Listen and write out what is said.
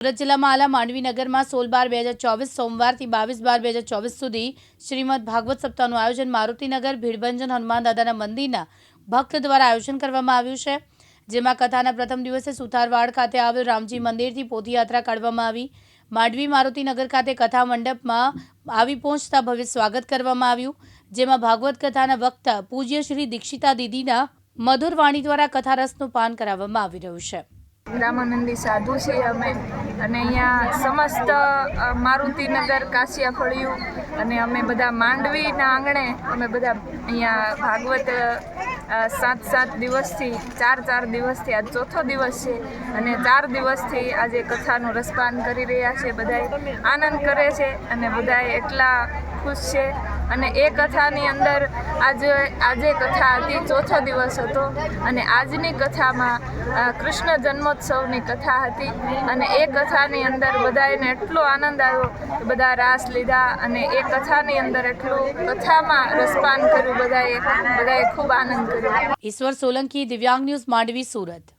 સુરત જિલ્લામાં આલા માંડવી નગરમાં સોળ બાર બે હજાર ચોવીસ સોમવારથી બાવીસ બાર બે હજાર ચોવીસ સુધી શ્રીમદ ભાગવત સપ્તાહનું આયોજન મારુતિનગર, ભીડભંજન, હનુમાન દાદાના મંદિરના ભક્ત દ્વારા આયોજન કરવામાં આવ્યું છે, જેમાં કથાના પ્રથમ દિવસે સુથારવાડ ખાતે આવેલ રામજી મંદિરથી પોથીયાત્રા કાઢવામાં આવી. માંડવી મારુતિનગર ખાતે કથા મંડપમાં આવી પહોંચતા ભવ્ય સ્વાગત કરવામાં આવ્યું, જેમાં ભાગવત કથાના વક્તા પૂજ્ય શ્રી દીક્ષિતા દીદીના મધુર વાણી દ્વારા કથા રસનું પાન કરાવવામાં આવી રહ્યું છે. રામાનંદી સાધુ છીએ અમે. અને અહીંયા સમસ્ત મારુતિનગર કાશિયા ફળિયું અને અમે બધા માંડવીના આંગણે અમે બધા અહીંયા ભાગવત સાત સાત દિવસથી, ચાર ચાર દિવસથી આજ ચોથો દિવસ છે અને ચાર દિવસથી આજે કથાનું રસપાન કરી રહ્યા છે. બધાએ આનંદ કરે છે અને બધાએ એટલા ખુશ છે. અને એ કથાની અંદર આજે આજે કથા હતી, ચોથો દિવસ હતો. અને આજની કથામાં કૃષ્ણ જન્મોત્સવની કથા હતી. અને એ કથાની અંદર બધાને એટલો આનંદ આવ્યો બધા રાસ લીધા અને એ કથાની અંદર એટલું કથામાં રસપાન કર્યું બધાએ બધાએ ખૂબ આનંદ કર્યો. ઈશ્વર સોલંકી, દિવ્યાંગ ન્યૂઝ માંડવી, સુરત.